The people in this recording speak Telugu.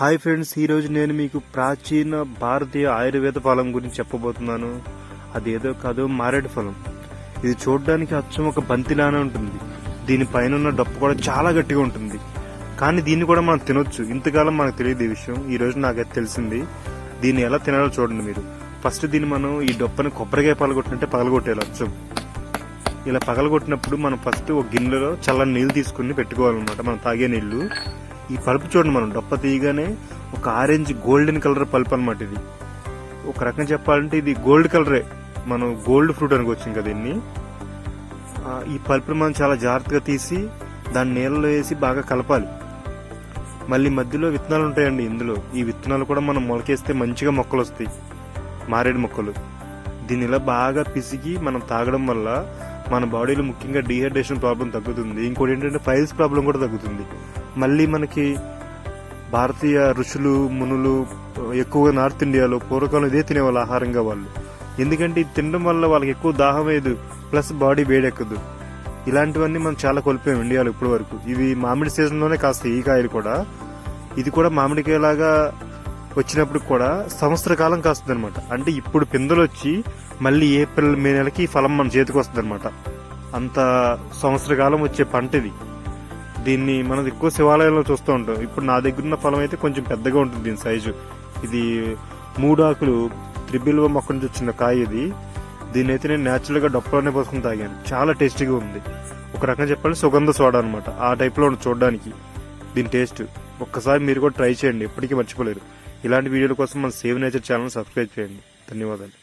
హాయ్ ఫ్రెండ్స్ ఈరోజు నేను మీకు ప్రాచీన భారతీయ ఆయుర్వేద ఫలం గురించి చెప్పబోతున్నాను. అదేదో కాదు మారేడు ఫలం. ఇది చూడడానికి అచ్చం ఒక బంతిలానే ఉంటుంది. దీని పైన ఉన్న డప్పు కూడా చాలా గట్టిగా ఉంటుంది. కానీ దీన్ని కూడా మనం తినొచ్చు. ఇంతకాలం మనకు తెలియదు ఈ విషయం. ఈ రోజు నాకైతే తెలిసింది. దీన్ని ఎలా తినాలో చూడండి మీరు. ఫస్ట్ దీన్ని మనం ఈ డొప్పని కొబ్బరికాయ పగలగొట్టినట్టే పగలగొట్టేయాలి అచ్చం. ఇలా పగలగొట్టినప్పుడు మనం ఫస్ట్ ఒక గిన్నెలో చల్లని నీళ్ళు తీసుకుని పెట్టుకోవాలన్నమాట. మనం తాగే నీళ్ళు. ఈ పల్పు చూడండి మనం డొప్ప తీయగానే ఒక ఆరెంజ్ గోల్డెన్ కలర్ పల్ప్ అనమాట ఇది. ఒక రకంగా చెప్పాలంటే ఇది గోల్డ్ కలరే. మనం గోల్డ్ ఫ్రూట్ అనుకోవచ్చు కదా దీన్ని. ఈ పల్పుని మనం చాలా జాగ్రత్తగా తీసి దాన్ని నీళ్ళలో వేసి బాగా కలపాలి. మళ్ళీ మధ్యలో విత్తనాలు ఉంటాయండి ఇందులో. ఈ విత్తనాలు కూడా మనం మొలకేస్తే మంచిగా మొక్కలు వస్తాయి. మారేడు మొక్కలు. దీన్ని ఇలా బాగా పిసికి మనం తాగడం వల్ల మన బాడీలో ముఖ్యంగా డిహైడ్రేషన్ ప్రాబ్లం తగ్గుతుంది. ఇంకోటి ఏంటంటే ఫైల్స్ ప్రాబ్లం కూడా తగ్గుతుంది. మళ్ళీ మనకి భారతీయ ఋషులు మునులు ఎక్కువగా నార్త్ ఇండియాలో పూర్వకాలం ఇదే తినేవాళ్ళు ఆహారంగా వాళ్ళు. ఎందుకంటే ఇది తినడం వల్ల వాళ్ళకి ఎక్కువ దాహం వేయదు ప్లస్ బాడీ వేడెక్కదు. ఇలాంటివన్నీ మనం చాలా కోల్పోయాం ఇండియాలో ఇప్పటి వరకు ఇవి మామిడి సీజన్లోనే కాస్తాయి ఈ కాయలు కూడా. ఇది కూడా మామిడికాయలాగా వచ్చినప్పుడు కూడా సంవత్సర కాలం కాస్తుంది అనమాట అంటే ఇప్పుడు పిందెలు వచ్చి మళ్ళీ ఏప్రిల్ మే నెలకి ఈ ఫలం మన చేతికి వస్తుంది అనమాట అంత సంవత్సర కాలం వచ్చే పంట ఇది. దీన్ని మనం ఎక్కువ శివాలయంలో చూస్తూ ఉంటాం. ఇప్పుడు నా దగ్గర ఉన్న ఫలం అయితే కొంచెం పెద్దగా ఉంటుంది దీని సైజు. ఇది మూడు ఆకులు త్రిబిల్వ మొక్క నుంచి వచ్చిన కాయ ఇది. దీన్ని అయితే నేను న్యాచురల్గా డప్పులోనే పోసుకుని తాగాను. చాలా టేస్టీగా ఉంది. ఒక రకంగా చెప్పాలి సుగంధ సోడా అనమాట ఆ టైప్లో ఉంది చూడడానికి. దీని టేస్ట్ ఒక్కసారి మీరు కూడా ట్రై చేయండి. ఎప్పటికీ మర్చిపోలేరు. ఇలాంటి వీడియోల కోసం మన సేవ్ నేచర్ ఛానల్ సబ్స్క్రైబ్ చేయండి. ధన్యవాదాలు.